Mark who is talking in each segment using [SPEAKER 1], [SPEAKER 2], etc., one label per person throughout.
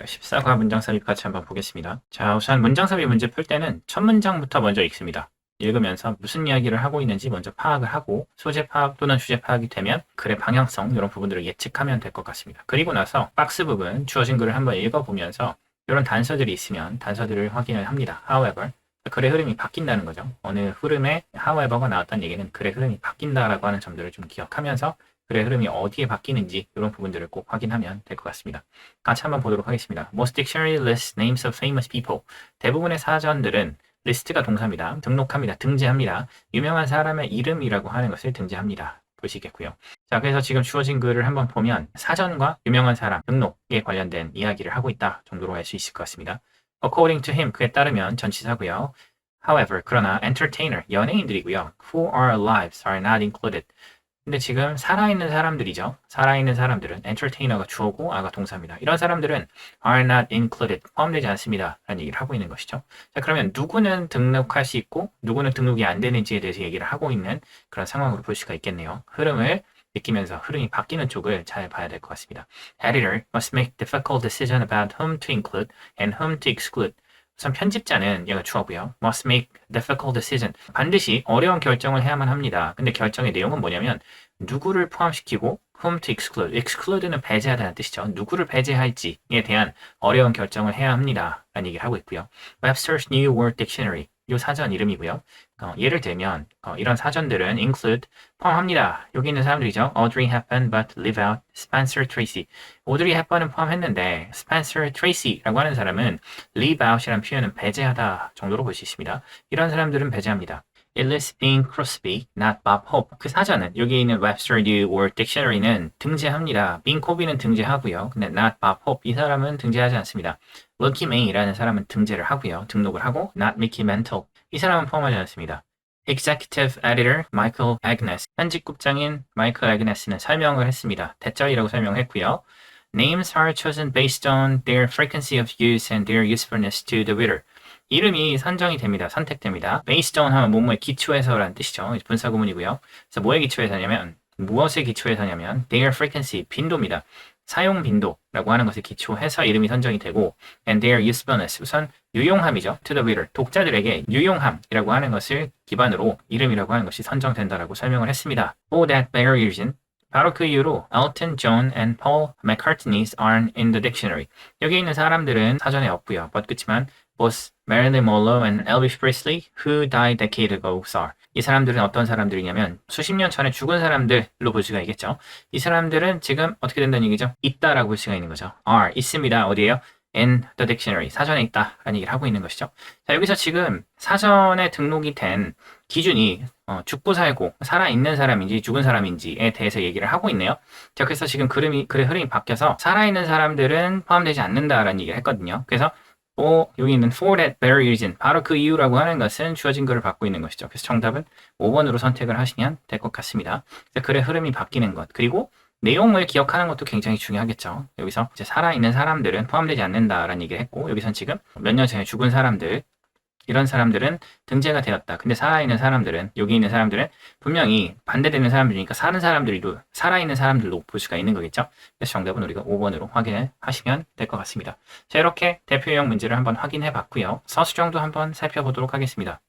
[SPEAKER 1] 14과 문장 삽입 같이 한번 보겠습니다. 자, 우선 문장 삽입 문제 풀 때는 첫 문장부터 먼저 읽습니다. 읽으면서 무슨 이야기를 하고 있는지 먼저 파악을 하고 소재 파악 또는 주제 파악이 되면 글의 방향성 이런 부분들을 예측하면 될 것 같습니다. 그리고 나서 박스 부분 주어진 글을 한번 읽어보면서 이런 단서들이 있으면 단서들을 확인을 합니다. However, 글의 흐름이 바뀐다는 거죠. 어느 흐름에 however가 나왔다는 얘기는 글의 흐름이 바뀐다라고 하는 점들을 좀 기억하면서 글의 흐름이 어디에 바뀌는지 이런 부분들을 꼭 확인하면 될 것 같습니다. 같이 한번 보도록 하겠습니다. Most dictionary lists names of famous people. 대부분의 사전들은 리스트가 동사입니다. 등록합니다. 등재합니다. 유명한 사람의 이름이라고 하는 것을 등재합니다. 보시겠고요. 자, 그래서 지금 주어진 글을 한번 보면 사전과 유명한 사람 등록에 관련된 이야기를 하고 있다 정도로 알 수 있을 것 같습니다. According to him, 그에 따르면 전치사고요. However, 그러나 entertainer, 연예인들이고요. Who are lives are not included. 근데 지금 살아있는 사람들이죠. 살아있는 사람들은 entertainer가 주어고 아가 동사입니다. 이런 사람들은 are not included, 포함되지 않습니다. 라는 얘기를 하고 있는 것이죠. 자, 그러면 누구는 등록할 수 있고 누구는 등록이 안 되는지에 대해서 얘기를 하고 있는 그런 상황으로 볼 수가 있겠네요. 흐름을 느끼면서 흐름이 바뀌는 쪽을 잘 봐야 될 것 같습니다. Editor must make difficult decision about whom to include and whom to exclude. 우선 편집자는 얘가 주어고요. must make difficult decision. 반드시 어려운 결정을 해야만 합니다. 근데 결정의 내용은 뭐냐면 누구를 포함시키고 whom to exclude. exclude는 배제하다는 뜻이죠. 누구를 배제할지에 대한 어려운 결정을 해야 합니다. 라는 얘기를 하고 있고요. Webster's New World Dictionary. 이 사전 이름이고요. 어, 예를 들면 어, 이런 사전들은 include 포함합니다. 여기 있는 사람들이죠. Audrey Hepburn, but leave out Spencer Tracy. 오드리 헵번은 포함했는데 Spencer Tracy라고 하는 사람은 leave out이라는 표현은 배제하다 정도로 볼 수 있습니다. 이런 사람들은 배제합니다. Bing Crosby, not Bob Hope. 그 사전은 여기 있는 Webster New World Dictionary는 등재합니다. Bing Crosby는 등재하고요. 근데 not Bob Hope 이 사람은 등재하지 않습니다. Lucky May라는 사람은 등재를 하고요. 등록을 하고 not Mickey Mantle 이 사람은 포함하지 않습니다. Executive Editor Michael Agnes 편집국장인 마이클 애그네스는 설명을 했습니다. 대절이라고 설명했고요. Names are chosen based on their frequency of use and their usefulness to the reader. 이름이 선정이 됩니다. 선택됩니다. on 하면 뭐뭐에 기초해서라는 뜻이죠. 분사 구문이고요. 그래서 뭐에 기초해서냐면 무엇에 기초해서냐면 their frequency 빈도입니다. 사용 빈도라고 하는 것에 기초해서 이름이 선정이 되고 and their usefulness 우선 유용함이죠. to the reader 독자들에게 유용함이라고 하는 것을 기반으로 이름이라고 하는 것이 선정된다라고 설명을 했습니다. For that very reason 바로 그 이유로 Elton John and Paul McCartney's aren't in the dictionary. 여기 있는 사람들은 사전에 없고요. but 그렇지만 both Marilyn Monroe and Elvis Presley, who died decade ago, are. 이 사람들은 어떤 사람들이냐면 수십 년 전에 죽은 사람들로 볼 수가 있겠죠. 이 사람들은 지금 어떻게 된다는 얘기죠? 있다라고 볼 수가 있는 거죠. are 있습니다. 어디에요? in the dictionary 사전에 있다라는 얘기를 하고 있는 것이죠. 자 여기서 지금 사전에 등록이 된 기준이 어, 죽고 살고 살아 있는 사람인지 죽은 사람인지에 대해서 얘기를 하고 있네요. 자 그래서 지금 그림이 글의 흐름이 바뀌어서 살아 있는 사람들은 포함되지 않는다라는 얘기를 했거든요. 그래서 어, 여기 있는 for that very reason 바로 그 이유라고 하는 것은 주어진 글을 받고 있는 것이죠. 그래서 정답은 5번으로 선택을 하시면 될 것 같습니다. 글의 흐름이 바뀌는 것 그리고 내용을 기억하는 것도 굉장히 중요하겠죠. 여기서 살아있는 사람들은 포함되지 않는다라는 얘기를 했고 여기선 지금 몇 년 전에 죽은 사람들 이런 사람들은 등재가 되었다. 근데 살아있는 사람들은 여기 있는 사람들은 분명히 반대되는 사람들이니까 사는 사람들도 살아있는 사람들로 볼 수가 있는 거겠죠. 그래서 정답은 우리가 5번으로 확인을 하시면 될 것 같습니다. 자 이렇게 대표형 문제를 한번 확인해 봤고요. 서술형도 한번 살펴보도록 하겠습니다.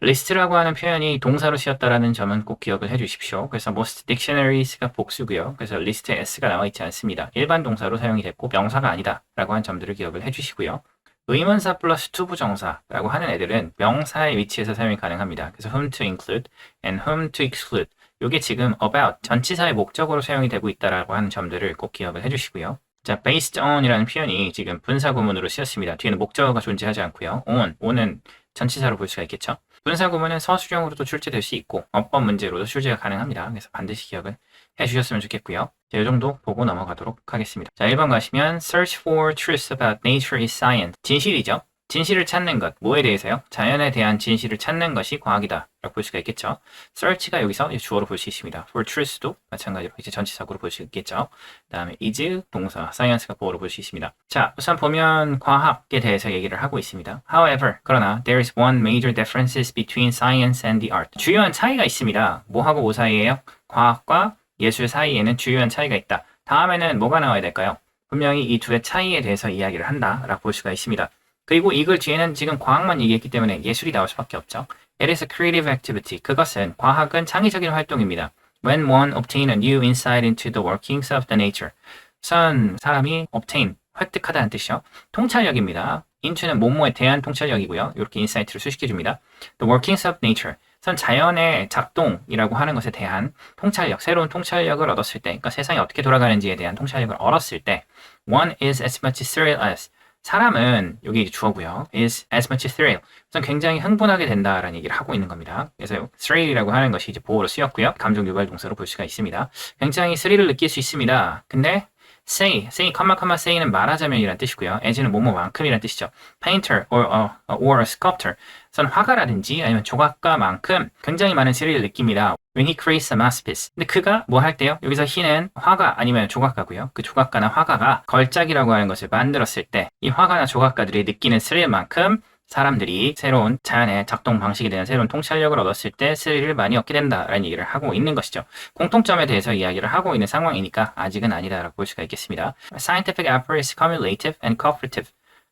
[SPEAKER 1] 리스트라고 하는 표현이 동사로 쓰였다라는 점은 꼭 기억을 해주십시오. 그래서 most dictionaries가 복수고요. 그래서 리스트에 s가 나와 있지 않습니다. 일반 동사로 사용이 됐고 명사가 아니다라고 한 점들을 기억을 해주시고요. 의문사 플러스 투부정사라고 하는 애들은 명사의 위치에서 사용이 가능합니다. 그래서 whom to include and whom to exclude. 이게 지금 about 전치사의 목적으로 사용이 되고 있다라고 하는 점들을 꼭 기억을 해주시고요. 자, based on이라는 표현이 지금 분사 구문으로 쓰였습니다. 뒤에는 목적어가 존재하지 않고요. on, on은 전치사로 볼 수가 있겠죠. 분사 구문은 서술형으로도 출제될 수 있고 어법 문제로도 출제가 가능합니다. 그래서 반드시 기억을 해주셨으면 좋겠고요. 자, 이 정도 보고 넘어가도록 하겠습니다. 자, 1번 가시면 Search for truth about nature is science. 진실이죠. 진실을 찾는 것, 뭐에 대해서요? 자연에 대한 진실을 찾는 것이 과학이다. 라고 볼 수가 있겠죠. search가 여기서 주어로 볼 수 있습니다. for truth도 마찬가지로 이제 전치사구로 볼 수 있겠죠. 그 다음에 is 동사, science가 보어로 볼 수 있습니다. 자, 우선 보면 과학에 대해서 얘기를 하고 있습니다. However, 그러나 there is one major difference between science and the art. 주요한 차이가 있습니다. 뭐하고 뭐 사이에요? 과학과 예술 사이에는 주요한 차이가 있다. 다음에는 뭐가 나와야 될까요? 분명히 이 둘의 차이에 대해서 이야기를 한다라고 볼 수가 있습니다. 그리고 이걸 뒤에는 지금 과학만 얘기했기 때문에 예술이 나올 수밖에 없죠. It is a creative activity. 그것은 과학은 창의적인 활동입니다. When one obtain a new insight into the workings of the nature. 선 사람이 obtain 획득하다는 뜻이요. 통찰력입니다. into는 뭐뭐에 대한 통찰력이고요. 이렇게 인사이트를 수식해 줍니다. The workings of nature. 선 자연의 작동이라고 하는 것에 대한 통찰력, 새로운 통찰력을 얻었을 때, 그러니까 세상이 어떻게 돌아가는지에 대한 통찰력을 얻었을 때, one is as much thrill as 사람은 여기 주어고요. is as much thrill. 우선 굉장히 흥분하게 된다라는 얘기를 하고 있는 겁니다. 그래서 thrill이라고 하는 것이 이제 보호로 쓰였고요. 감정 유발 동사로 볼 수가 있습니다. 굉장히 스릴을 느낄 수 있습니다. 근데 say, say, 컴마 컴마 say는 말하자면이란 뜻이고요. as는 뭐뭐만큼이란 뜻이죠. painter or, or, or a sculptor. 선 화가라든지 아니면 조각가만큼 굉장히 많은 스릴을 느낍니다. When he creates a masterpiece. 근데 그가 뭐 할 때요? 여기서 he는 화가 아니면 조각가고요. 그 조각가나 화가가 걸작이라고 하는 것을 만들었을 때 이 화가나 조각가들이 느끼는 스릴만큼 사람들이 새로운 자연의 작동 방식에 대한 새로운 통찰력을 얻었을 때 스릴을 많이 얻게 된다라는 얘기를 하고 있는 것이죠. 공통점에 대해서 이야기를 하고 있는 상황이니까 아직은 아니다라고 볼 수가 있겠습니다. Scientific is cumulative and cooperative.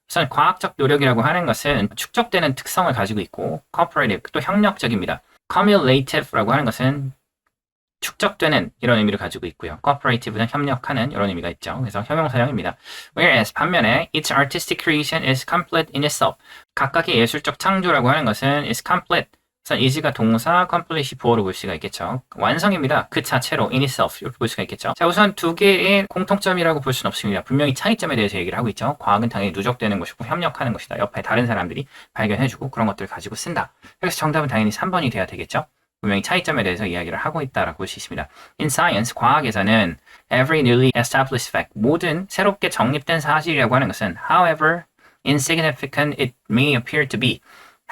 [SPEAKER 1] 우선 과학적 노력이라고 하는 것은 축적되는 특성을 가지고 있고 cooperative 또 협력적입니다. cumulative라고 하는 것은 축적되는 이런 의미를 가지고 있고요. cooperative는 협력하는 이런 의미가 있죠. 그래서 형용사형입니다. Whereas 반면에 its artistic creation is complete in itself. 각각의 예술적 창조라고 하는 것은 is complete. 그래서 is가 동사, complete이 보어로 볼 수가 있겠죠. 완성입니다. 그 자체로 in itself 이렇게 볼 수가 있겠죠. 자 우선 두 개의 공통점이라고 볼 수는 없습니다. 분명히 차이점에 대해서 얘기를 하고 있죠. 과학은 당연히 누적되는 것이고 협력하는 것이다. 옆에 다른 사람들이 발견해주고 그런 것들을 가지고 쓴다. 그래서 정답은 당연히 3번이 돼야 되겠죠. 분명히 차이점에 대해서 이야기를 하고 있다라고 볼 수 있습니다. In science, 과학에서는 every newly established fact, 모든 새롭게 정립된 사실이라고 하는 것은 however insignificant it may appear to be.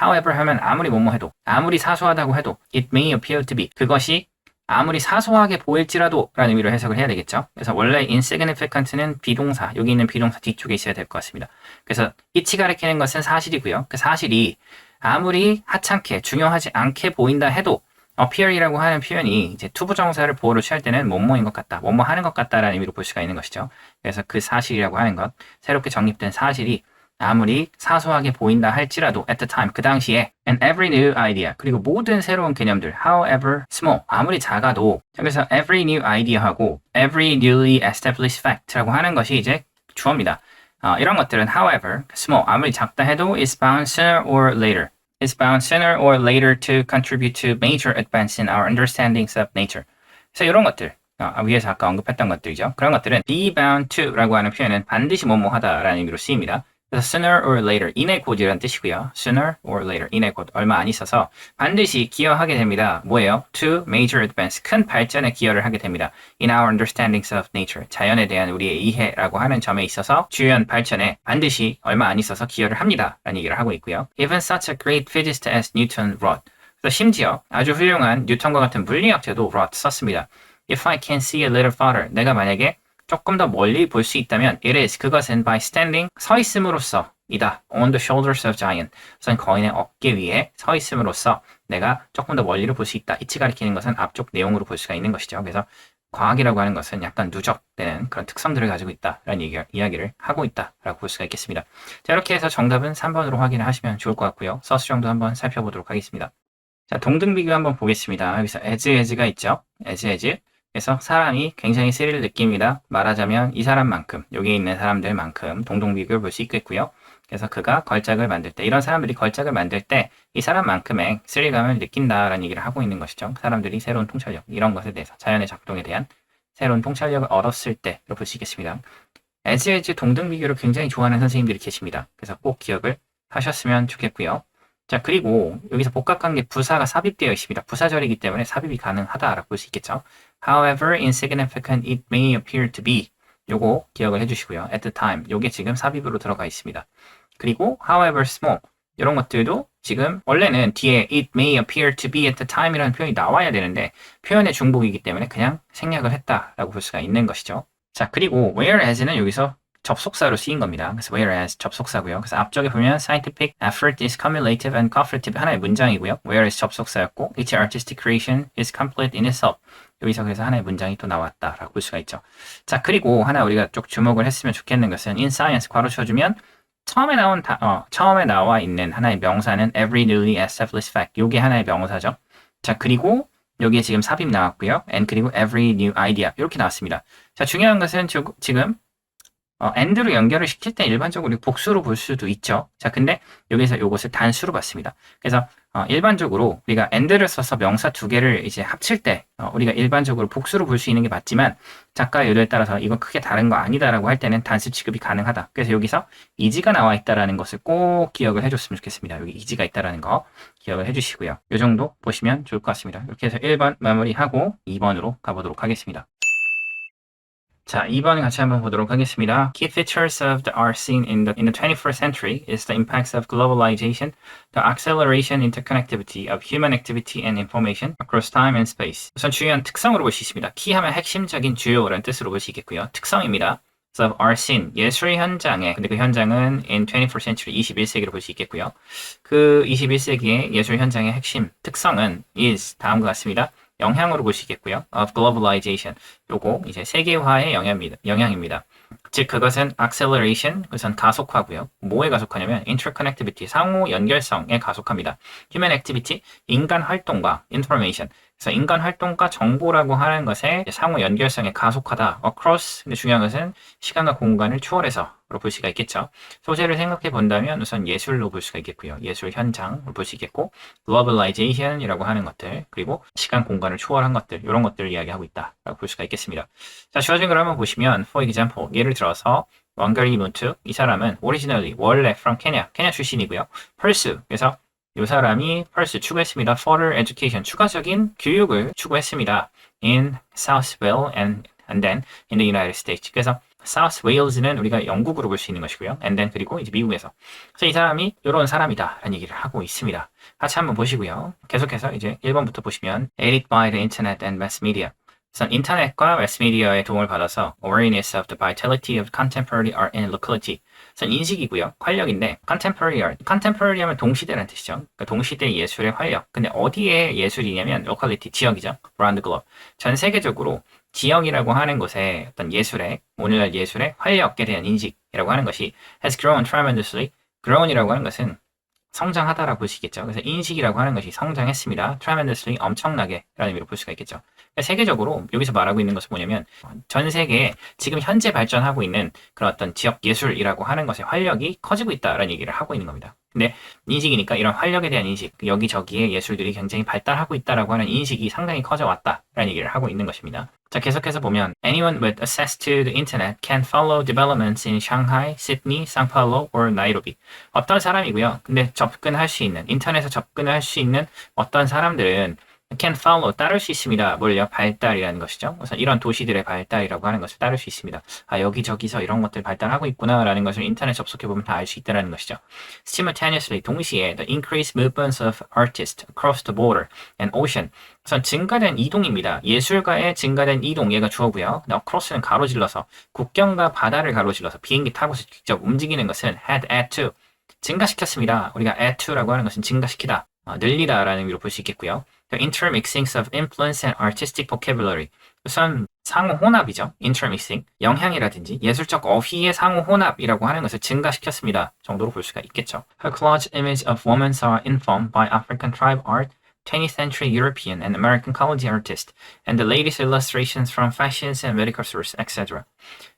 [SPEAKER 1] However 하면 아무리 뭐뭐 해도, 아무리 사소하다고 해도 it may appear to be. 그것이 아무리 사소하게 보일지라도 라는 의미로 해석을 해야 되겠죠. 그래서 원래 insignificant는 비동사, 여기 있는 비동사 뒤쪽에 있어야 될 것 같습니다. 그래서 it이 가리키는 것은 사실이고요. 그 사실이 아무리 하찮게 중요하지 않게 보인다 해도 appear이라고 하는 표현이 이제 투부정사를 보호로 취할 때는 뭐뭐인 것 같다, 뭐뭐 하는 것 같다라는 의미로 볼 수가 있는 것이죠. 그래서 그 사실이라고 하는 것, 새롭게 정립된 사실이 아무리 사소하게 보인다 할지라도 at the time 그 당시에 and every new idea 그리고 모든 새로운 개념들 however small 아무리 작아도 그래서 every new idea하고 every newly established fact라고 하는 것이 이제 주어입니다. 어, 이런 것들은 however small 아무리 작다 해도 is bound sooner or later is bound sooner or later to contribute to major advance in our understandings of nature. 그래서 이런 것들 어, 위에서 아까 언급했던 것들이죠. 그런 것들은 be bound to라고 하는 표현은 반드시 뭐뭐 하다라는 의미로 쓰입니다. 그래서 sooner or later, 인의 곧이라는 뜻이고요. sooner or later, 인의 곧 얼마 안 있어서 반드시 기여하게 됩니다. 뭐예요? to major advance, 큰 발전에 기여를 하게 됩니다. in our understandings of nature, 자연에 대한 우리의 이해라고 하는 점에 있어서 주요한 발전에 반드시 얼마 안 있어서 기여를 합니다. 라는 얘기를 하고 있고요. Even such a great physicist as Newton wrote. 심지어 아주 훌륭한 뉴턴과 같은 물리학자도 wrote 썼습니다. If I can see a little farther, 내가 만약에 조금 더 멀리 볼 수 있다면 it is 그것은 by standing 서 있음으로써 이다 on the shoulders of giant 우선 거인의 어깨 위에 서 있음으로써 내가 조금 더 멀리를 볼 수 있다 이치 가리키는 것은 앞쪽 내용으로 볼 수가 있는 것이죠 그래서 과학이라고 하는 것은 약간 누적되는 그런 특성들을 가지고 있다라는 얘기, 이야기를 하고 있다라고 볼 수가 있겠습니다. 자 이렇게 해서 정답은 3번으로 확인을 하시면 좋을 것 같고요. 서스 정도 한번 살펴보도록 하겠습니다. 자 동등 비교 한번 보겠습니다. 여기서 as as가 있죠. as as 그래서 사람이 굉장히 스릴을 느낍니다. 말하자면 이 사람만큼, 여기 있는 사람들만큼 동동비교를 볼 수 있겠고요. 그래서 그가 걸작을 만들 때, 이런 사람들이 걸작을 만들 때 이 사람만큼의 스릴감을 느낀다라는 얘기를 하고 있는 것이죠. 사람들이 새로운 통찰력, 이런 것에 대해서, 자연의 작동에 대한 새로운 통찰력을 얻었을 때로 볼 수 있겠습니다. as as 동등 비교를 굉장히 좋아하는 선생님들이 계십니다. 그래서 꼭 기억을 하셨으면 좋겠고요. 자, 그리고 여기서 복합관계 부사가 삽입되어 있습니다. 부사절이기 때문에 삽입이 가능하다라고 볼 수 있겠죠. However insignificant it may appear to be. 요거 기억을 해주시고요. At the time. 요게 지금 삽입으로 들어가 있습니다. 그리고 however small. 이런 것들도 지금 원래는 뒤에 it may appear to be at the time이라는 표현이 나와야 되는데 표현의 중복이기 때문에 그냥 생략을 했다라고 볼 수가 있는 것이죠. 자, 그리고 whereas는 여기서 접속사로 쓰인 겁니다. 그래서 whereas 접속사고요. 그래서 앞쪽에 보면 scientific effort is cumulative and cooperative 하나의 문장이고요. whereas 접속사였고 each artistic creation is complete in itself. 여기서 그래서 하나의 문장이 또 나왔다라고 볼 수가 있죠. 자, 그리고 하나 우리가 쭉 주목을 했으면 좋겠는 것은 in science 괄호 쳐주면 처음에 나온 다, 어, 처음에 나와 있는 하나의 명사는 every newly established fact. 요게 하나의 명사죠. 자, 그리고 여기에 지금 삽입 나왔고요. and 그리고 every new idea. 이렇게 나왔습니다. 자, 중요한 것은 주, 지금 어, and로 연결을 시킬 때 일반적으로 복수로 볼 수도 있죠. 자, 근데 여기서 이것을 단수로 봤습니다. 그래서 어, 일반적으로 우리가 and를 써서 명사 두 개를 이제 합칠 때 어, 우리가 일반적으로 복수로 볼 수 있는 게 맞지만 작가의 의도에 따라서 이건 크게 다른 거 아니다라고 할 때는 단수 취급이 가능하다. 그래서 여기서 이지가 나와 있다라는 것을 꼭 기억을 해줬으면 좋겠습니다. 여기 이지가 있다라는 거 기억을 해주시고요. 이 정도 보시면 좋을 것 같습니다. 이렇게 해서 1번 마무리하고 2번으로 가보도록 하겠습니다. 자, 2번 같이 한번 보도록 하겠습니다. Key features of the art scene in the, in the 21st century is the impacts of globalization, the acceleration interconnectivity of human activity and information across time and space. 우선 주요한 특성으로 볼 수 있습니다. 키 하면 핵심적인 주요라는 뜻으로 볼 수 있겠고요. 특성입니다. of art scene, 예술 현장에, 근데 그 현장은 in 21st century, 21세기로 볼 수 있겠고요. 그 21세기의 예술 현장의 핵심 특성은 is 다음과 같습니다. 영향으로 보시겠고요. of globalization. 요거 이제 세계화의 영향입니다. 영향입니다. 즉 그것은 acceleration, 우선 가속화고요. 뭐에 가속하냐면 interconnectivity, 상호 연결성에 가속합니다. human activity, 인간 활동과 information. 그래서 인간 활동과 정보라고 하는 것의 상호 연결성에 가속하다. across, 근데 중요한 것은 시간과 공간을 초월해서 볼 수가 있겠죠. 소재를 생각해 본다면 우선 예술로 볼 수가 있겠고요. 예술 현장을 볼수 있겠고 globalization이라고 하는 것들 그리고 시간 공간을 초월한 것들 이런 것들을 이야기하고 있다라고 볼 수가 있겠습니다. 자 주어진 걸 한번 보시면 for example 예를 들어서 왕가리 문트 이 사람은 originally 원래 from Kenya 케냐 출신이고요. 펄스 그래서 이 사람이 펄스 추구했습니다. further education 추가적인 교육을 추구했습니다. in South Wales and and then in the United States. 그래서 South Wales는 우리가 영국으로 볼 수 있는 것이고요. and then 그리고 이제 미국에서. 그래서 이 사람이 이런 사람이다 라는 얘기를 하고 있습니다. 같이 한번 보시고요. 계속해서 이제 1번부터 보시면 aided by the internet and mass media. 우선 인터넷과 매스미디어의 도움을 받아서 awareness of the vitality of contemporary art and locality. 우선 인식이고요. 활력인데 contemporary art. contemporary 하면 동시대라는 뜻이죠. 그러니까 동시대 예술의 활력. 근데 어디에 예술이냐면 locality, 지역이죠. around the globe. 전 세계적으로 지역이라고 하는 곳에 어떤 예술의 오늘날 예술의 활력에 대한 인식이라고 하는 것이 has grown tremendously. grown이라고 하는 것은 성장하다라고 볼 수 있겠죠. 그래서 인식이라고 하는 것이 성장했습니다. tremendously 엄청나게 라는 의미로 볼 수가 있겠죠. 그러니까 세계적으로 여기서 말하고 있는 것은 뭐냐면 전 세계에 지금 현재 발전하고 있는 그런 어떤 지역 예술이라고 하는 것의 활력이 커지고 있다라는 얘기를 하고 있는 겁니다. 근데 인식이니까 이런 활력에 대한 인식, 여기저기에 예술들이 굉장히 발달하고 있다라고 하는 인식이 상당히 커져 왔다라는 얘기를 하고 있는 것입니다. 자, 계속해서 보면 anyone with access to the internet can follow developments in Shanghai, Sydney, Sao Paulo or Nairobi. 어떤 사람이고요. 근데 접근할 수 있는 인터넷에 접근할 수 있는 어떤 사람들은 can follow 따를 수 있습니다. 뭘요? 발달이라는 것이죠. 우선 이런 도시들의 발달이라고 하는 것을 따를 수 있습니다. 아 여기저기서 이런 것들 발달하고 있구나라는 것을 인터넷 접속해 보면 다 알 수 있다는 것이죠. Simultaneously 동시에 the increased movements of artists across the border and ocean 우선 증가된 이동입니다. 예술가의 증가된 이동 얘가 주어고요. across는 가로질러서 국경과 바다를 가로질러서 비행기 타고서 직접 움직이는 것은 had add to 증가시켰습니다. 우리가 add to라고 하는 것은 증가시키다, 어, 늘리다라는 의미로 볼 수 있겠고요. The intermixings of influence and artistic vocabulary. 우선 상호 혼합이죠. intermixing. 영향이라든지 예술적 어휘의 상호 혼합이라고 하는 것을 증가시켰습니다. 정도로 볼 수가 있겠죠. Her collage image of women are informed by African tribe art, 20th century European and American college artists, and the latest illustrations from fashions and medical sources, etc.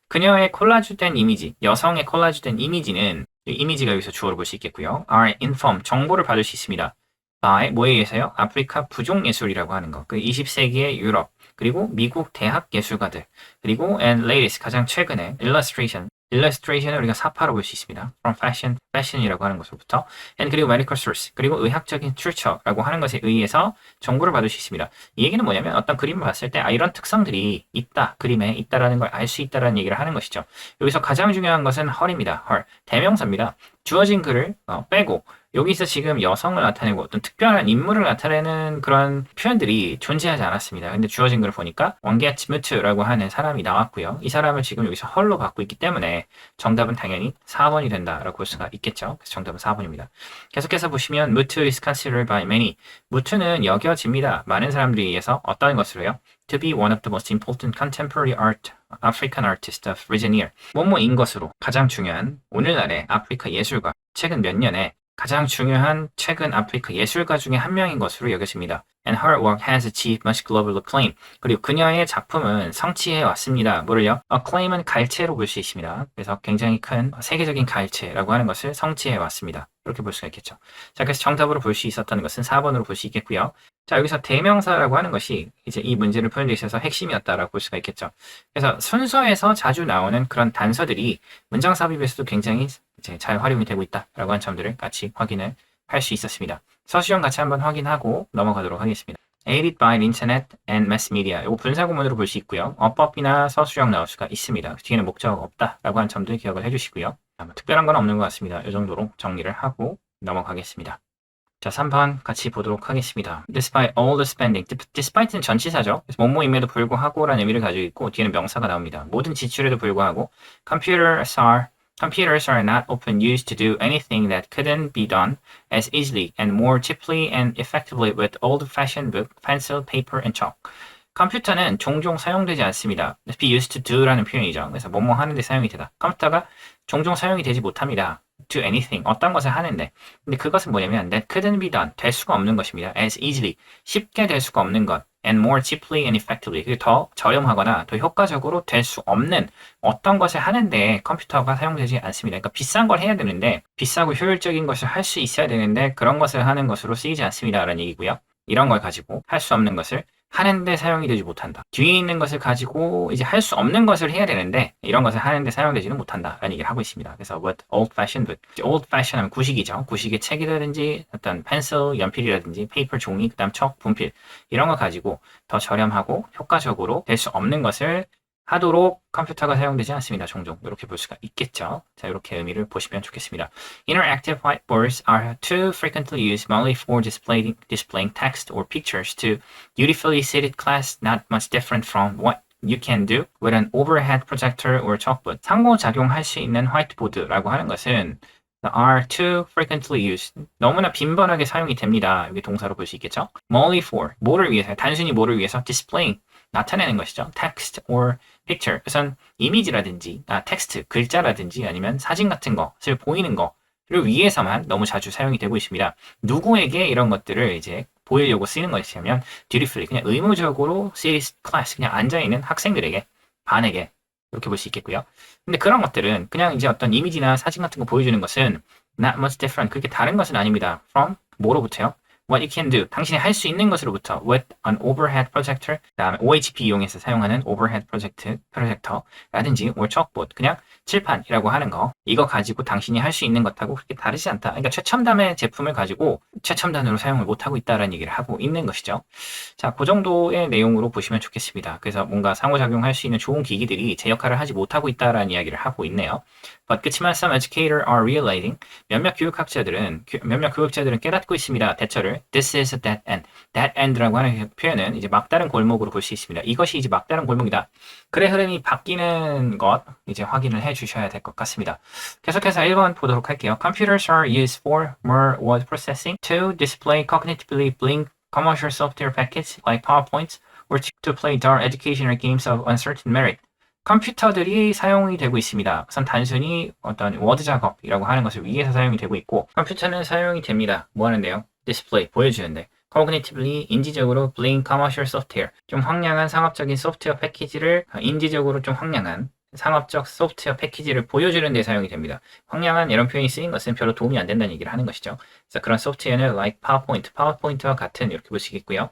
[SPEAKER 1] 그녀의 콜라주된 이미지, 여성의 콜라주된 이미지는 이 이미지가 여기서 주어로 볼 수 있겠고요. are informed, 정보를 받을 수 있습니다. By 뭐에 의해서요? 아프리카 부족 예술이라고 하는 거. 그 20세기의 유럽 그리고 미국 대학 예술가들 그리고 and latest 가장 최근에 illustration illustration을 우리가 사파로 볼 수 있습니다. from fashion, fashion이라고 하는 것으로부터 and 그리고 medical source 그리고 의학적인 출처라고 하는 것에 의해서 정보를 받을 수 있습니다. 이 얘기는 뭐냐면 어떤 그림을 봤을 때 아, 이런 특성들이 있다 그림에 있다라는 걸 알 수 있다라는 얘기를 하는 것이죠. 여기서 가장 중요한 것은 헐입니다. 헐 대명사입니다. 주어진 글을 어, 빼고 여기서 지금 여성을 나타내고 어떤 특별한 인물을 나타내는 그런 표현들이 존재하지 않았습니다. 근데 주어진 걸 보니까 왕게아치무트라고 하는 사람이 나왔고요. 이 사람을 지금 여기서 헐로 받고 있기 때문에 정답은 당연히 4번이 된다라고 볼 수가 있겠죠. 그래서 정답은 4번입니다. 계속해서 보시면 mutu is considered by many. 무투는 여겨집니다. 많은 사람들에 의해서 어떤 것으로요? To be one of the most important contemporary art African artist of recent year. 뭐뭐인 것으로 가장 중요한 오늘날의 아프리카 예술가 최근 몇 년에 가장 중요한 최근 아프리카 예술가 중에 한 명인 것으로 여겨집니다. And her work has achieved much global acclaim. 그리고 그녀의 작품은 성취해 왔습니다. 뭐를요? acclaim은 갈채로 볼 수 있습니다. 그래서 굉장히 큰 세계적인 갈채라고 하는 것을 성취해 왔습니다. 이렇게 볼 수가 있겠죠. 자, 그래서 정답으로 볼 수 있었던 것은 4번으로 볼 수 있겠고요. 자, 여기서 대명사라고 하는 것이 이제 이 문제를 푸는 데 있어서 핵심이었다라고 볼 수가 있겠죠. 그래서 순서에서 자주 나오는 그런 단서들이 문장 삽입에서도 굉장히 이제 잘 활용이 되고 있다라고 하는 점들을 같이 확인을 할 수 있었습니다. 서시형 같이 한번 확인하고 넘어가도록 하겠습니다. aided by internet and mass media. 이거 분사구문으로 볼 수 있고요. 어법이나 서술형 나올 수가 있습니다. 뒤에는 목적 없다라고 하는 점들 기억을 해주시고요. 뭐 특별한 건 없는 것 같습니다. 이 정도로 정리를 하고 넘어가겠습니다. 자, 3번 같이 보도록 하겠습니다. Despite all the spending. Despite는 전치사죠. 그래서 뭐뭐임에도 불구하고 라는 의미를 가지고 있고 뒤에는 명사가 나옵니다. 모든 지출에도 불구하고 computers are Computers are not often used to do anything that couldn't be done as easily and more cheaply and effectively with old-fashioned book, pencil, paper, and chalk. 컴퓨터는 종종 사용되지 않습니다. be used to do라는 표현이죠. 그래서 뭐뭐 하는데 사용이 되다. 컴퓨터가 종종 사용이 되지 못합니다. do anything, 어떤 것을 하는데. 근데 그것은 뭐냐면 that couldn't be done, 될 수가 없는 것입니다. as easily, 쉽게 될 수가 없는 것. And more cheaply and effectively, 그게 더 저렴하거나 더 효과적으로 될 수 없는 어떤 것을 하는데 컴퓨터가 사용되지 않습니다. 그러니까 비싼 걸 해야 되는데 비싸고 효율적인 것을 할 수 있어야 되는데 그런 것을 하는 것으로 쓰이지 않습니다라는 얘기고요. 이런 걸 가지고 할 수 없는 것을 하는데 사용이 되지 못한다. 뒤에 있는 것을 가지고 이제 할 수 없는 것을 해야 되는데 이런 것을 하는데 사용되지는 못한다라는 얘기를 하고 있습니다. 그래서 what old fashioned book. old fashioned 하면 구식이죠. 구식의 책이라든지 어떤 펜슬, 연필이라든지 페이퍼 종이, 그다음 척, 분필 이런 거 가지고 더 저렴하고 효과적으로 될 수 없는 것을 하도록 컴퓨터가 사용되지 않습니다. 종종 이렇게 볼 수가 있겠죠. 자 이렇게 의미를 보시면 좋겠습니다. Interactive whiteboards are too frequently used only for displaying, displaying text or pictures to beautifully seated class not much different from what you can do with an overhead projector or chalkboard. 상호작용할 수 있는 화이트보드라고 하는 것은 are too frequently used. 너무나 빈번하게 사용이 됩니다. 여기 동사로 볼 수 있겠죠? only for, 뭐를 위해서, 단순히 뭐를 위해서 displaying, 나타내는 것이죠. text or picture. 우선 이미지라든지, 아, 텍스트, 글자라든지 아니면 사진 같은 것을 보이는 거를 위해서만 너무 자주 사용이 되고 있습니다. 누구에게 이런 것들을 이제 보이려고 쓰는 것이냐면 dutifully, 그냥 의무적으로 series class, 그냥 앉아 있는 학생들에게, 반에게 이렇게 볼 수 있겠고요. 근데 그런 것들은 그냥 이제 어떤 이미지나 사진 같은 거 보여주는 것은 not much different. 그렇게 다른 것은 아닙니다. from 뭐로부터요? What you can do. 당신이 할 수 있는 것으로부터 with an overhead projector. 그다음에 OHP 이용해서 사용하는 overhead project 프로젝터라든지 or chalkboard. 그냥 칠판이라고 하는 거. 이거 가지고 당신이 할 수 있는 것하고 그렇게 다르지 않다. 그러니까 최첨단의 제품을 가지고 최첨단으로 사용을 못 하고 있다라는 얘기를 하고 있는 것이죠. 자, 그 정도의 내용으로 보시면 좋겠습니다. 그래서 뭔가 상호작용할 수 있는 좋은 기기들이 제 역할을 하지 못하고 있다라는 이야기를 하고 있네요. But 그치만 some educator are realizing 몇몇 교육학자들은 몇몇 교육자들은 깨닫고 있습니다. 대처를 this is a dead end. dead end라고 하는 표현은 이제 막다른 골목으로 볼 수 있습니다. 이것이 이제 막다른 골목이다. 글의 흐름이 바뀌는 것 이제 확인을 해 주셔야 될 것 같습니다. 계속해서 1번 보도록 할게요. Computers are used for more word processing to display cognitively blink commercial software packets like PowerPoint or to play dark educational games of uncertain merit. 컴퓨터들이 사용이 되고 있습니다. 우선 단순히 어떤 워드 작업이라고 하는 것을 위해서 사용이 되고 있고 컴퓨터는 사용이 됩니다. 뭐 하는데요? 디스플레이 보여주는데 cognitively 인지적으로 blink commercial software 좀 황량한 상업적인 소프트웨어 패키지를 인지적으로 좀 황량한 상업적 소프트웨어 패키지를 보여주는 데 사용이 됩니다. 황량한 이런 표현이 쓰인 것은 별로 도움이 안 된다는 얘기를 하는 것이죠. 그래서 그런 소프트웨어는 like PowerPoint, PowerPoint와 같은 이렇게 보시겠고요.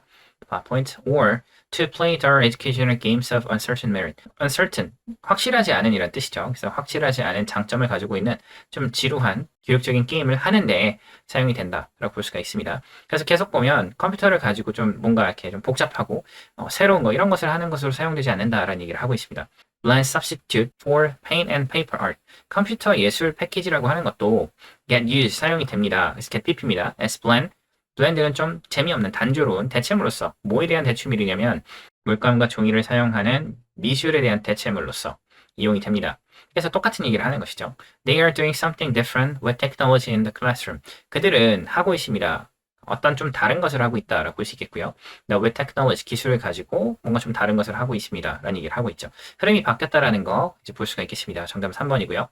[SPEAKER 1] PowerPoint or to play their educational games of uncertain merit. uncertain, 확실하지 않은 이란 뜻이죠. 그래서 확실하지 않은 장점을 가지고 있는 좀 지루한 교육적인 게임을 하는데 사용이 된다라고 볼 수가 있습니다. 그래서 계속 보면 컴퓨터를 가지고 좀 뭔가 이렇게 좀 복잡하고 어, 새로운 거 이런 것을 하는 것으로 사용되지 않는다라는 얘기를 하고 있습니다. blend substitute for paint and paper art. 컴퓨터 예술 패키지라고 하는 것도 get used 사용이 됩니다. 그래서 get pp입니다. as blend 블렌드는 좀 재미없는 단조로운 대체물로서 뭐에 대한 대체물이냐면 물감과 종이를 사용하는 미술에 대한 대체물로서 이용이 됩니다. 그래서 똑같은 얘기를 하는 것이죠. They are doing something different with technology in the classroom. 그들은 하고 있습니다. 어떤 좀 다른 것을 하고 있다라고 볼 수 있겠고요. The with technology 기술을 가지고 뭔가 좀 다른 것을 하고 있습니다라는 얘기를 하고 있죠. 흐름이 바뀌었다라는 거 이제 볼 수가 있겠습니다. 정답은 3번이고요.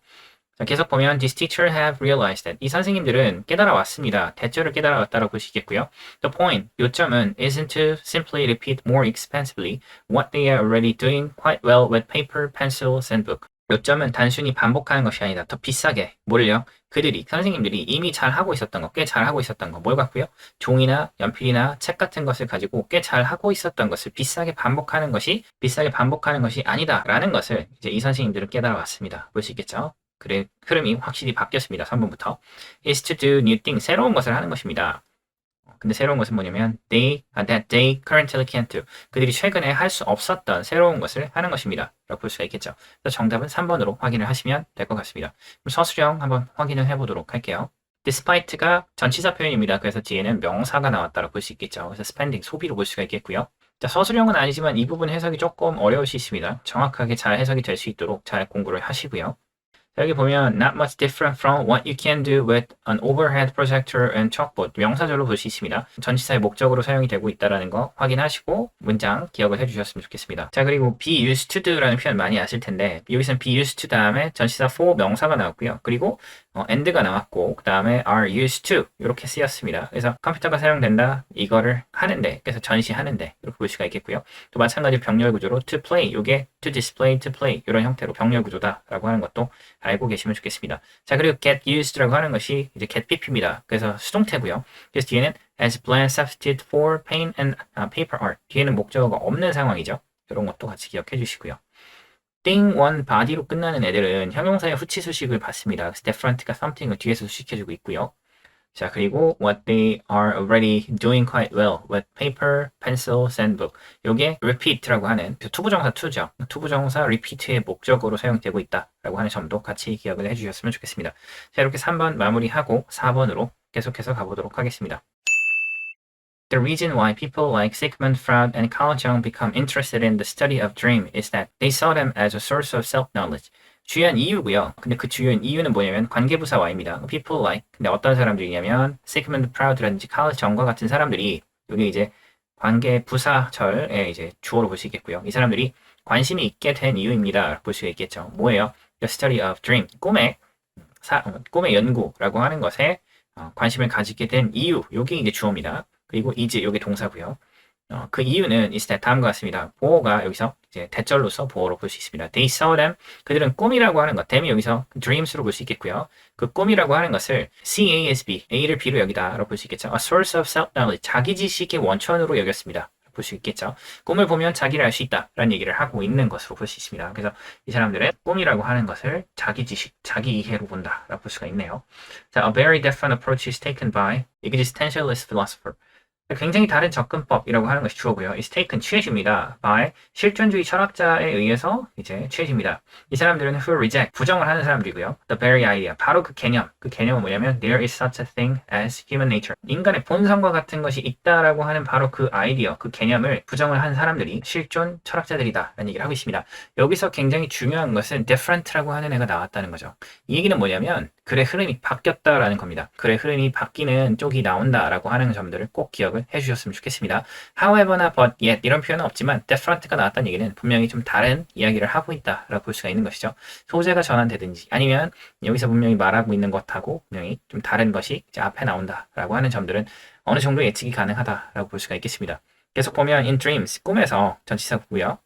[SPEAKER 1] 자, 계속 보면 these teachers have realized that 이 선생님들은 깨달아 왔습니다. 대처를 깨달아 왔다고 볼수 있겠고요. The point 요점은 isn't to simply repeat more expensively what they are already doing quite well with paper, pencils, and book. 요점은 단순히 반복하는 것이 아니다. 더 비싸게 뭘요? 그들이 선생님들이 이미 잘 하고 있었던 거, 꽤 잘 하고 있었던 거, 뭘 갖고요? 종이나 연필이나 책 같은 것을 가지고 꽤 잘 하고 있었던 것을 비싸게 반복하는 것이 비싸게 반복하는 것이 아니다라는 것을 이제 이 선생님들은 깨달아 왔습니다. 볼 수 있겠죠? 그래 흐름이 확실히 바뀌었습니다. 3번부터 is to do new things 새로운 것을 하는 것입니다. 근데 새로운 것은 뭐냐면 they that they currently can't do 그들이 최근에 할 수 없었던 새로운 것을 하는 것입니다. 라고 볼 수가 있겠죠. 그래서 정답은 3번으로 확인을 하시면 될 것 같습니다. 그럼 서술형 한번 확인을 해 보도록 할게요. despite가 전치사 표현입니다. 그래서 뒤에는 명사가 나왔다고 볼 수 있겠죠. 그래서 spending 소비로 볼 수가 있겠고요. 자, 서술형은 아니지만 이 부분 해석이 조금 어려울 수 있습니다. 정확하게 잘 해석이 될 수 있도록 잘 공부를 하시고요. 여기 보면 not much different from what you can do with an overhead projector and chalkboard 명사절로 볼 수 있습니다. 전치사의 목적으로 사용이 되고 있다는 거 확인하시고 문장 기억을 해주셨으면 좋겠습니다. 자 그리고 be used to라는 표현 많이 아실 텐데 여기서는 be used to 다음에 전치사 for 명사가 나왔고요. 그리고 어, and가 나왔고 그 다음에 are used to 이렇게 쓰였습니다. 그래서 컴퓨터가 사용된다 이거를 하는데 그래서 전시하는데 이렇게 볼 수가 있겠고요. 또 마찬가지 병렬 구조로 to play 이게 to display, to play 이런 형태로 병렬 구조다라고 하는 것도 알고 계시면 좋겠습니다. 자 그리고 get used라고 하는 것이 이제 get pp입니다. 그래서 수동태고요. 그래서 뒤에는 as plan substitute for paint and paper art 뒤에는 목적어가 없는 상황이죠. 이런 것도 같이 기억해 주시고요. One body로 끝나는 애들은 형용사의 후치 수식을 받습니다. different가 something을 뒤에서 수식해주고 있고요. 자, 그리고 what they are already doing quite well with paper, pencil, sandbook. 요게 repeat라고 하는 투부정사 to죠. 투부정사 repeat의 목적으로 사용되고 있다라고 하는 점도 같이 기억을 해주셨으면 좋겠습니다. 자, 이렇게 3번 마무리하고 4번으로 계속해서 가보도록 하겠습니다. The reason why people like Sigmund Freud and Carl Jung become interested in the study of dream is that they saw them as a source of self-knowledge. 주요한 이유고요. 근데 그 주요한 이유는 뭐냐면 관계부사 Y입니다. People like. 근데 어떤 사람들이냐면 Sigmund Freud라든지 Carl Jung과 같은 사람들이 여기 이제 관계부사절의 이제 주어로 볼 수 있겠고요. 이 사람들이 관심이 있게 된 이유입니다. 볼 수 있겠죠. 뭐예요? The study of dream. 꿈의 사, 꿈의 연구라고 하는 것에 어, 관심을 가지게 된 이유. 여기 이제 주어입니다. 그리고 이제 여기 동사고요. 어, 그 이유는 is that 다음과 같습니다. 보호가 여기서 이제 대절로서 보호로 볼 수 있습니다. They saw them. 그들은 꿈이라고 하는 것. them이 여기서 dreams로 볼 수 있겠고요. 그 꿈이라고 하는 것을 CASB, A를 B로 여기다라고 볼 수 있겠죠. A source of self-knowledge. 자기 지식의 원천으로 여겼습니다. 볼 수 있겠죠. 꿈을 보면 자기를 알 수 있다라는 얘기를 하고 있는 것으로 볼 수 있습니다. 그래서 이 사람들은 꿈이라고 하는 것을 자기 지식, 자기 이해로 본다라고 볼 수가 있네요. 자, a very different approach is taken by existentialist philosopher. 굉장히 다른 접근법이라고 하는 것이 주어고요. is taken 취해집니다. by 실존주의 철학자에 의해서 이제 취해집니다. 이 사람들은 who reject 부정을 하는 사람들이고요. the very idea 바로 그 개념 그 개념은 뭐냐면 there is such a thing as human nature 인간의 본성과 같은 것이 있다라고 하는 바로 그 아이디어 그 개념을 부정을 하는 사람들이 실존 철학자들이다라는 얘기를 하고 있습니다. 여기서 굉장히 중요한 것은 different라고 하는 애가 나왔다는 거죠. 이 얘기는 뭐냐면 글의 흐름이 바뀌었다라는 겁니다. 글의 흐름이 바뀌는 쪽이 나온다라고 하는 점들을 꼭 기억을 해주셨으면 좋겠습니다. however나 but yet 이런 표현은 없지만 different가 나왔다는 얘기는 분명히 좀 다른 이야기를 하고 있다라고 볼 수가 있는 것이죠. 소재가 전환되든지 아니면 여기서 분명히 말하고 있는 것하고 분명히 좀 다른 것이 이제 앞에 나온다라고 하는 점들은 어느 정도 예측이 가능하다라고 볼 수가 있겠습니다. 계속 보면 in dreams 꿈에서 전치사고요.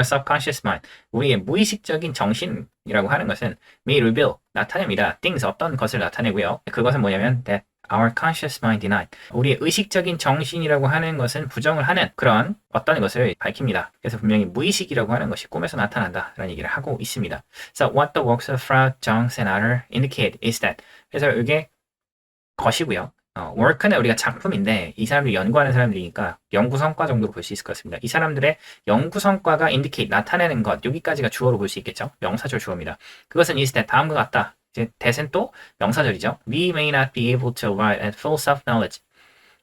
[SPEAKER 1] Subconscious mind, 우리의 무의식적인 정신이라고 하는 것은 may reveal, 나타냅니다. things, 어떤 것을 나타내고요. 그것은 뭐냐면 that our conscious mind denied. 우리의 의식적인 정신이라고 하는 것은 부정을 하는 그런 어떤 것을 밝힙니다. 그래서 분명히 무의식이라고 하는 것이 꿈에서 나타난다라는 얘기를 하고 있습니다. So what the works of Freud, Jung, and others indicate is that 그래서 이게 것이고요. 어, work는 우리가 작품인데 이 사람들이 연구하는 사람들이니까 연구 성과 정도로 볼 수 있을 것 같습니다. 이 사람들의 연구 성과가 indicate 나타내는 것 여기까지가 주어로 볼 수 있겠죠. 명사절 주어입니다. 그것은 that 다음과 같다. 이제 대신 또 명사절이죠. We may not be able to arrive at full self-knowledge.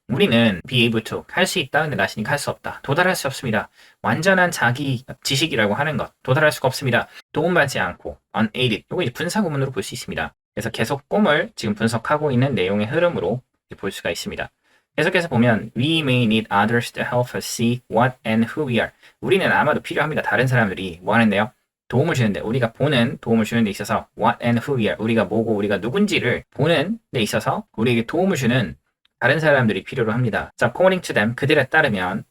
[SPEAKER 1] 우리는 be able to 할 수 있다. 근데 나시니까 할수 없다. 도달할 수 없습니다. 완전한 자기 지식이라고 하는 것 도달할 수가 없습니다. 도움받지 않고 unaided 이거 이제 분사 구문으로 볼 수 있습니다. 그래서 계속 꿈을 지금 분석하고 있는 내용의 흐름으로 볼 수가 있습니다. 계속해서 보면 we may need others to help us see what and who we are. 우리는 아마도 필요합니다. 다른 사람들이 뭐 하는데요? 도움을 주는데 우리가 보는 도움을 주는 데 있어서 what and who we are. 우리가 뭐고 우리가 누군지를 보는 데 있어서 우리에게 도움을 주는 다른 사람들이 필요로 합니다. 자, according to them 그들에 따르면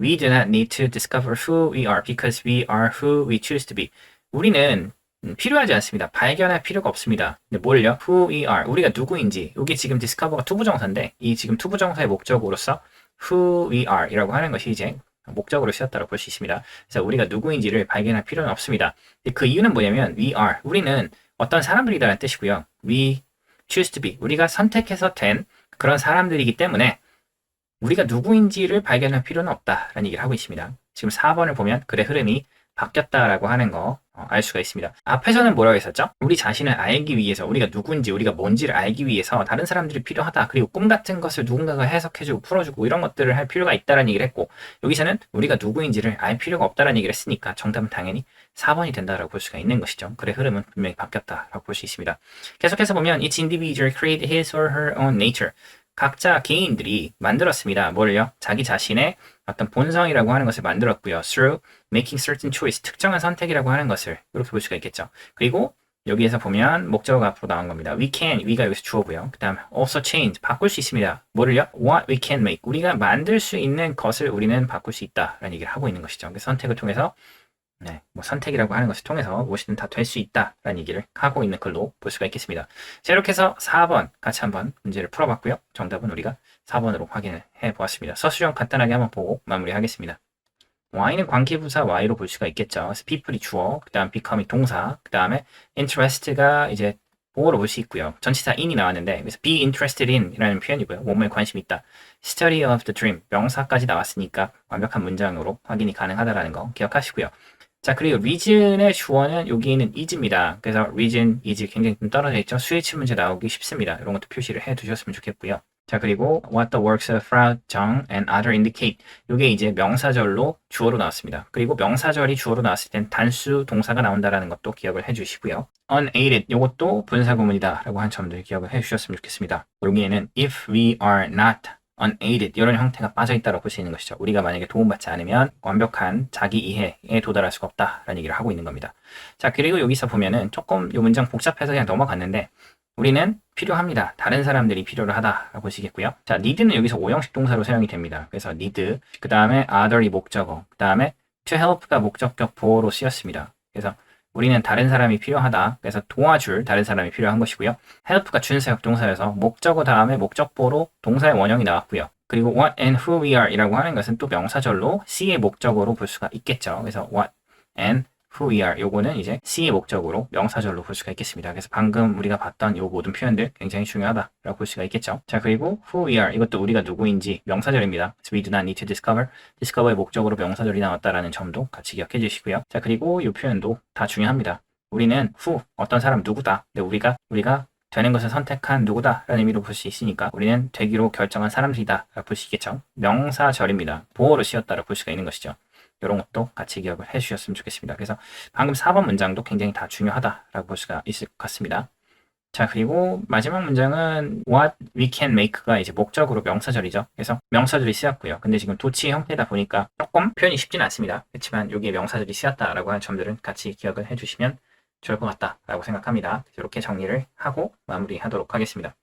[SPEAKER 1] we do not need to discover who we are because we are who we choose to be. 우리는 음, 필요하지 않습니다. 발견할 필요가 없습니다. 근데 뭘요? Who we are. 우리가 누구인지. 이게 지금 discover가 투부정사인데 이 지금 투부정사의 목적으로서 who we are 이라고 하는 것이 이제 목적으로 쓰였다고 볼 수 있습니다. 그래서 우리가 누구인지를 발견할 필요는 없습니다. 그 이유는 뭐냐면 we are. 우리는 어떤 사람들이다라는 뜻이고요. we choose to be. 우리가 선택해서 된 그런 사람들이기 때문에 우리가 누구인지를 발견할 필요는 없다라는 얘기를 하고 있습니다. 지금 4번을 보면 글의 흐름이 바뀌었다라고 하는 거 알 수가 있습니다. 앞에서는 뭐라고 했었죠? 우리 자신을 알기 위해서 우리가 누군지 우리가 뭔지를 알기 위해서 다른 사람들이 필요하다. 그리고 꿈 같은 것을 누군가가 해석해주고 풀어주고 이런 것들을 할 필요가 있다는 얘기를 했고 여기서는 우리가 누구인지를 알 필요가 없다는 얘기를 했으니까 정답은 당연히 4번이 된다라고 볼 수가 있는 것이죠. 글의 흐름은 분명히 바뀌었다라고 볼 수 있습니다. 계속해서 보면 each individual create his or her own nature. 각자 개인들이 만들었습니다. 뭘요? 자기 자신의 어떤 본성이라고 하는 것을 만들었고요. through making certain choice, 특정한 선택이라고 하는 것을 이렇게 볼 수가 있겠죠. 그리고 여기에서 보면 목적어가 앞으로 나온 겁니다. We can, we가 여기서 주어고요. 그 다음 also change, 바꿀 수 있습니다. 뭐를요? What we can make, 우리가 만들 수 있는 것을 우리는 바꿀 수 있다라는 얘기를 하고 있는 것이죠. 그 선택을 통해서 네, 뭐 선택이라고 하는 것을 통해서 무엇이든 다 될 수 있다라는 얘기를 하고 있는 글로 볼 수가 있겠습니다. 자, 이렇게 해서 4번 같이 한번 문제를 풀어봤고요. 정답은 우리가 4번으로 확인을 해보았습니다. 서술형 간단하게 한번 보고 마무리하겠습니다. Y는 관계부사 Y로 볼 수가 있겠죠. 그래서 people이 주어, 그 다음 become이 동사, 그 다음에 interest가 이제 보호로 볼 수 있고요. 전치사 in이 나왔는데 그래서 be interested in 이라는 표현이고요. 뭐뭐에 관심 있다. study of the dream 명사까지 나왔으니까 완벽한 문장으로 확인이 가능하다라는 거 기억하시고요. 자, 그리고 reason의 주어는 여기는 is입니다. 그래서 reason, is 굉장히 좀 떨어져 있죠. 수혜치 문제 나오기 쉽습니다. 이런 것도 표시를 해 두셨으면 좋겠고요. 자, 그리고 what the works of Frau Zhang and other indicate. 이게 이제 명사절로 주어로 나왔습니다. 그리고 명사절이 주어로 나왔을 땐 단수 동사가 나온다라는 것도 기억을 해 주시고요. unaided. 이것도 분사 구문이다라고 한 점들 기억을 해 주셨으면 좋겠습니다. 여기에는 if we are not unaided 이런 형태가 빠져 있다고 볼 수 있는 것이죠. 우리가 만약에 도움받지 않으면 완벽한 자기 이해에 도달할 수가 없다라는 얘기를 하고 있는 겁니다. 자, 그리고 여기서 보면은 조금 이 문장 복잡해서 그냥 넘어갔는데 우리는 필요합니다. 다른 사람들이 필요로 하다라고 보시겠고요. 자, need는 여기서 오형식 동사로 사용이 됩니다. 그래서 need, 그 다음에 other이 목적어, 그 다음에 to help가 목적격 보호로 쓰였습니다. 그래서 우리는 다른 사람이 필요하다. 그래서 도와줄 다른 사람이 필요한 것이고요. help가 준사역 동사여서 목적어 다음에 목적보로 동사의 원형이 나왔고요. 그리고 what and who we are 이라고 하는 것은 또 명사절로 C의 목적어로 볼 수가 있겠죠. 그래서 what and who we are 요거는 이제 C의 목적으로 명사절로 볼 수가 있겠습니다. 그래서 방금 우리가 봤던 요 모든 표현들 굉장히 중요하다라고 볼 수가 있겠죠. 자 그리고 who we are 이것도 우리가 누구인지 명사절입니다. we do not need to discover discover의 목적으로 명사절이 나왔다라는 점도 같이 기억해 주시고요. 자 그리고 이 표현도 다 중요합니다. 우리는 who 어떤 사람 누구다. 근데 우리가 우리가 되는 것을 선택한 누구다라는 의미로 볼 수 있으니까 우리는 되기로 결정한 사람들이다라고 볼수 있겠죠. 명사절입니다. 보호로 씌었다라고 볼 수가 있는 것이죠. 이런 것도 같이 기억을 해 주셨으면 좋겠습니다. 그래서 방금 4번 문장도 굉장히 다 중요하다라고 볼 수가 있을 것 같습니다. 자, 그리고 마지막 문장은 what we can make가 이제 목적으로 명사절이죠. 그래서 명사절이 쓰였고요. 근데 지금 도치 형태다 보니까 조금 표현이 쉽지는 않습니다. 그렇지만 여기에 명사절이 쓰였다라고 하는 점들은 같이 기억을 해 주시면 좋을 것 같다라고 생각합니다. 이렇게 정리를 하고 마무리하도록 하겠습니다.